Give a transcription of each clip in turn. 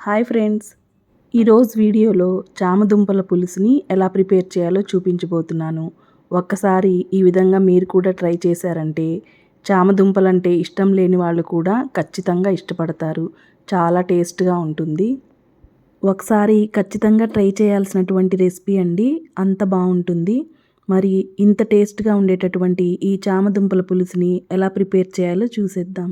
Hi friends. ఈరోజు వీడియోలో చామదుంపల పులుసుని ఎలా ప్రిపేర్ చేయాలో చూపించబోతున్నాను. ఒక్కసారి ఈ విధంగా మీరు కూడా ట్రై చేశారంటే చామదుంపలంటే ఇష్టం లేని వాళ్ళు కూడా ఖచ్చితంగా ఇష్టపడతారు. చాలా టేస్ట్గా ఉంటుంది. ఒకసారి ఖచ్చితంగా ట్రై చేయాల్సినటువంటి రెసిపీ అండి. అంత బాగుంటుంది. మరి ఇంత టేస్ట్గా ఉండేటటువంటి ఈ చామదుంపల పులుసుని ఎలా ప్రిపేర్ చేయాలో చూసేద్దాం.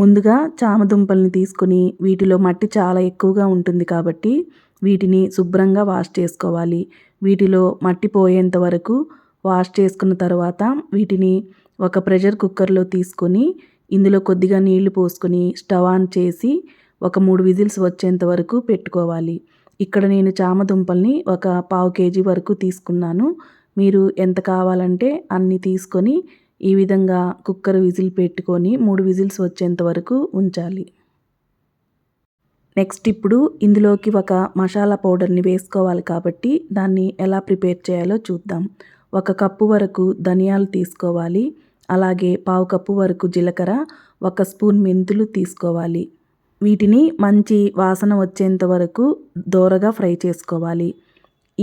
ముందుగా చామదుంపల్ని తీసుకొని వీటిలో మట్టి చాలా ఎక్కువగా ఉంటుంది కాబట్టి వీటిని శుభ్రంగా వాష్ చేసుకోవాలి. వీటిలో మట్టి పోయేంత వరకు వాష్ చేసుకున్న తర్వాత వీటిని ఒక ప్రెషర్ కుక్కర్లో తీసుకొని ఇందులో కొద్దిగా నీళ్ళు పోసుకొని స్టవ్ ఆన్ చేసి ఒక మూడు విజిల్స్ వచ్చేంత వరకు పెట్టుకోవాలి. ఇక్కడ నేను చామదుంపల్ని ఒక పావు కేజీ వరకు తీసుకున్నాను. మీరు ఎంత కావాలంటే అన్ని తీసుకొని ఈ విధంగా కుక్కర్ విజిల్ పెట్టుకొని మూడు విజిల్స్ వచ్చేంత వరకు ఉంచాలి. నెక్స్ట్ ఇప్పుడు ఇందులోకి ఒక మసాలా పౌడర్ని వేసుకోవాలి కాబట్టి దాన్ని ఎలా ప్రిపేర్ చేయాలో చూద్దాం. ఒక కప్పు వరకు ధనియాలు తీసుకోవాలి. అలాగే పావు కప్పు వరకు జీలకర్ర ఒక స్పూన్ మెంతులు తీసుకోవాలి. వీటిని మంచి వాసన వచ్చేంత వరకు దోరగా ఫ్రై చేసుకోవాలి.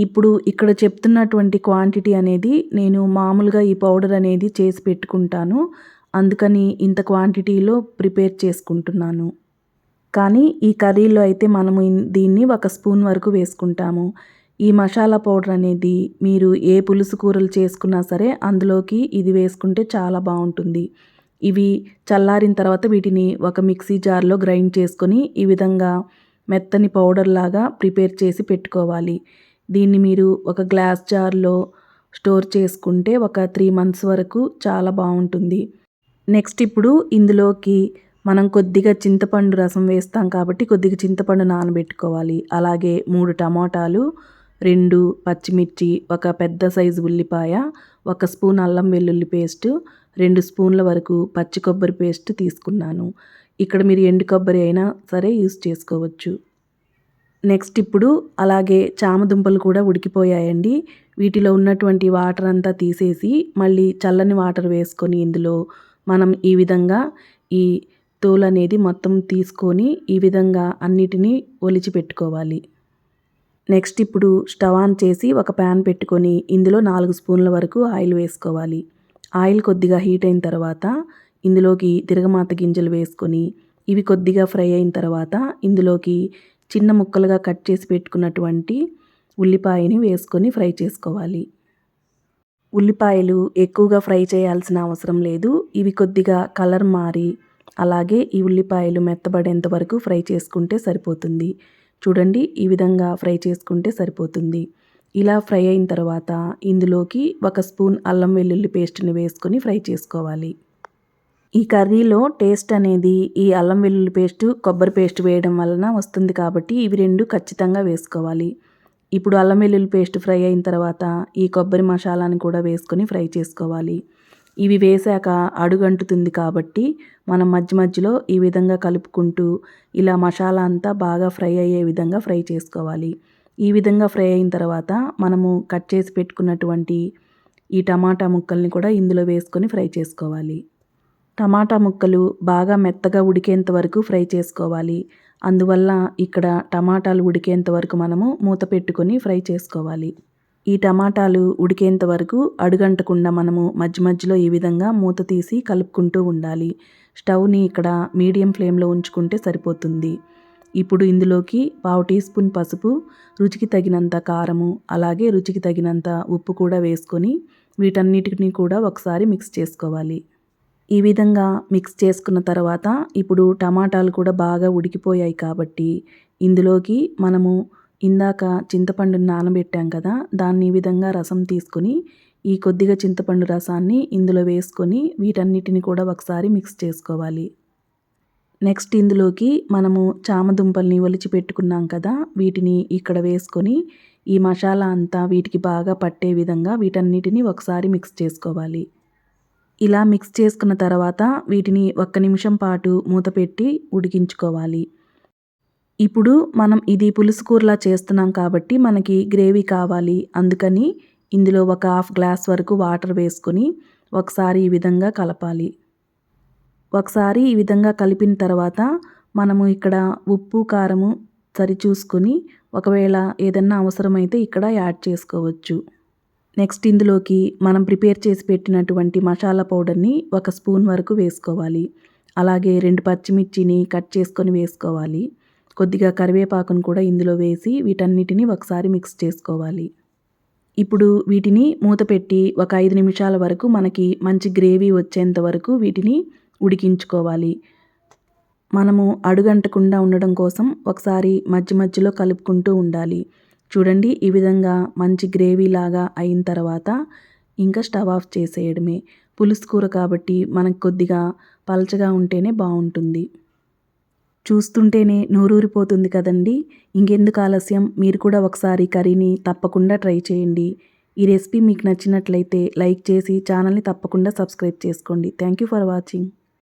ఇప్పుడు ఇక్కడ చెప్తున్నటువంటి క్వాంటిటీ అనేది నేను మామూలుగా ఈ పౌడర్ అనేది చేసి పెట్టుకుంటాను. అందుకని ఇంత క్వాంటిటీలో ప్రిపేర్ చేసుకుంటున్నాను. కానీ ఈ కర్రీలో అయితే మనము దీన్ని ఒక స్పూన్ వరకు వేసుకుంటాము. ఈ మసాలా పౌడర్ అనేది మీరు ఏ పులుసు కూరలు చేసుకున్నా సరే అందులోకి ఇది వేసుకుంటే చాలా బాగుంటుంది. ఇవి చల్లారిన తర్వాత వీటిని ఒక మిక్సీ జార్లో గ్రైండ్ చేసుకొని ఈ విధంగా మెత్తని పౌడర్ లాగా ప్రిపేర్ చేసి పెట్టుకోవాలి. దీన్ని మీరు ఒక గ్లాస్ జార్లో స్టోర్ చేసుకుంటే ఒక త్రీ మంత్స్ వరకు చాలా బాగుంటుంది. నెక్స్ట్ ఇప్పుడు ఇందులోకి మనం కొద్దిగా చింతపండు రసం వేస్తాం కాబట్టి కొద్దిగా చింతపండు నానబెట్టుకోవాలి. అలాగే మూడు టమాటాలు రెండు పచ్చిమిర్చి ఒక పెద్ద సైజు ఉల్లిపాయ ఒక స్పూన్ అల్లం వెల్లుల్లి పేస్ట్ రెండు స్పూన్ల వరకు పచ్చి కొబ్బరి పేస్ట్ తీసుకున్నాను. ఇక్కడ మీరు ఎండు కొబ్బరి అయినా సరే యూస్ చేసుకోవచ్చు. నెక్స్ట్ ఇప్పుడు అలాగే చామదుంపలు కూడా ఉడికిపోయాయండి. వీటిలో ఉన్నటువంటి వాటర్ అంతా తీసేసి మళ్ళీ చల్లని వాటర్ వేసుకొని ఇందులో మనం ఈ విధంగా ఈ తోలు అనేది మొత్తం తీసుకొని ఈ విధంగా అన్నిటినీ ఒలిచి పెట్టుకోవాలి. నెక్స్ట్ ఇప్పుడు స్టవ్ ఆన్ చేసి ఒక ప్యాన్ పెట్టుకొని ఇందులో నాలుగు స్పూన్ల వరకు ఆయిల్ వేసుకోవాలి. ఆయిల్ కొద్దిగా హీట్ అయిన తర్వాత ఇందులోకి తిరగమాత గింజలు వేసుకొని ఇవి కొద్దిగా ఫ్రై అయిన తర్వాత ఇందులోకి చిన్న ముక్కలుగా కట్ చేసి పెట్టుకున్నటువంటి ఉల్లిపాయని వేసుకొని ఫ్రై చేసుకోవాలి. ఉల్లిపాయలు ఎక్కువగా ఫ్రై చేయాల్సిన అవసరం లేదు. ఇవి కొద్దిగా కలర్ మారి అలాగే ఈ ఉల్లిపాయలు మెత్తబడేంత వరకు ఫ్రై చేసుకుంటే సరిపోతుంది. చూడండి ఈ విధంగా ఫ్రై చేసుకుంటే సరిపోతుంది. ఇలా ఫ్రై అయిన తర్వాత ఇందులోకి ఒక స్పూన్ అల్లం వెల్లుల్లి పేస్ట్ని వేసుకొని ఫ్రై చేసుకోవాలి. ఈ కర్రీలో టేస్ట్ అనేది ఈ అల్లం వెల్లుల్లి పేస్ట్ కొబ్బరి పేస్ట్ వేయడం వలన వస్తుంది కాబట్టి ఇవి రెండు ఖచ్చితంగా వేసుకోవాలి. ఇప్పుడు అల్లం వెల్లుల్లి పేస్ట్ ఫ్రై అయిన తర్వాత ఈ కొబ్బరి మసాలాని కూడా వేసుకొని ఫ్రై చేసుకోవాలి. ఇవి వేశాక అడుగంటుతుంది కాబట్టి మనం మధ్య మధ్యలో ఈ విధంగా కలుపుకుంటూ ఇలా మసాలా అంతా బాగా ఫ్రై అయ్యే విధంగా ఫ్రై చేసుకోవాలి. ఈ విధంగా ఫ్రై అయిన తర్వాత మనము కట్ చేసి పెట్టుకున్నటువంటి ఈ టమాటా ముక్కల్ని కూడా ఇందులో వేసుకొని ఫ్రై చేసుకోవాలి. టమాటా ముక్కలు బాగా మెత్తగా ఉడికేంత వరకు ఫ్రై చేసుకోవాలి. అందువల్ల ఇక్కడ టమాటాలు ఉడికేంత వరకు మనము మూత పెట్టుకొని ఫ్రై చేసుకోవాలి. ఈ టమాటాలు ఉడికేంత వరకు అడుగంటకుండా మనము మధ్య మధ్యలో ఈ విధంగా మూత తీసి కలుపుకుంటూ ఉండాలి. స్టవ్ని ఇక్కడ మీడియం ఫ్లేమ్లో ఉంచుకుంటే సరిపోతుంది. ఇప్పుడు ఇందులోకి పావు టీ స్పూన్ పసుపు రుచికి తగినంత కారము అలాగే రుచికి తగినంత ఉప్పు కూడా వేసుకొని వీటన్నిటిని కూడా ఒకసారి మిక్స్ చేసుకోవాలి. ఈ విధంగా మిక్స్ చేసుకున్న తర్వాత ఇప్పుడు టమాటాలు కూడా బాగా ఉడికిపోయాయి కాబట్టి ఇందులోకి మనము ఇందాక చింతపండుని నానబెట్టాం కదా దాన్ని ఈ విధంగా రసం తీసుకొని ఈ కొద్దిగా చింతపండు రసాన్ని ఇందులో వేసుకొని వీటన్నిటిని కూడా ఒకసారి మిక్స్ చేసుకోవాలి. నెక్స్ట్ ఇందులోకి మనము చామదుంపల్ని ఒలిచి పెట్టుకున్నాం కదా వీటిని ఇక్కడ వేసుకొని ఈ మసాలా అంతా వీటికి బాగా పట్టే విధంగా వీటన్నిటిని ఒకసారి మిక్స్ చేసుకోవాలి. ఇలా మిక్స్ చేసుకున్న తర్వాత వీటిని ఒక్క నిమిషం పాటు మూత పెట్టి ఉడికించుకోవాలి. ఇప్పుడు మనం ఇది పులుసు కూరలా చేస్తున్నాం కాబట్టి మనకి గ్రేవీ కావాలి. అందుకని ఇందులో ఒక హాఫ్ గ్లాస్ వరకు వాటర్ వేసుకొని ఒకసారి ఈ విధంగా కలపాలి. ఒకసారి ఈ విధంగా కలిపిన తర్వాత మనము ఇక్కడ ఉప్పు కారము సరి చూసుకొని ఒకవేళ ఏదన్నా అవసరమైతే ఇక్కడ యాడ్ చేసుకోవచ్చు. నెక్స్ట్ ఇందులోకి మనం ప్రిపేర్ చేసి పెట్టినటువంటి మసాలా పౌడర్ని ఒక స్పూన్ వరకు వేసుకోవాలి. అలాగే రెండు పచ్చిమిర్చిని కట్ చేసుకొని వేసుకోవాలి. కొద్దిగా కరివేపాకును కూడా ఇందులో వేసి వీటన్నిటిని ఒకసారి మిక్స్ చేసుకోవాలి. ఇప్పుడు వీటిని మూత పెట్టి ఒక ఐదు నిమిషాల వరకు మనకి మంచి గ్రేవీ వచ్చేంత వరకు వీటిని ఉడికించుకోవాలి. మనము అడుగంటకుండా ఉండడం కోసం ఒకసారి మధ్య మధ్యలో కలుపుకుంటూ ఉండాలి. చూడండి ఈ విధంగా మంచి గ్రేవీ లాగా అయిన తర్వాత ఇంకా స్టవ్ ఆఫ్ చేసేయడమే. పులుసు కూర కాబట్టి మనకు కొద్దిగా పలచగా ఉంటేనే బాగుంటుంది. చూస్తుంటేనే నోరూరిపోతుంది కదండి. ఇంకెందుకు ఆలస్యం? మీరు కూడా ఒకసారి కర్రీని తప్పకుండా ట్రై చేయండి. ఈ రెసిపీ మీకు నచ్చినట్లయితే లైక్ చేసి ఛానల్ని తప్పకుండా సబ్స్క్రైబ్ చేసుకోండి. Thank you for watching.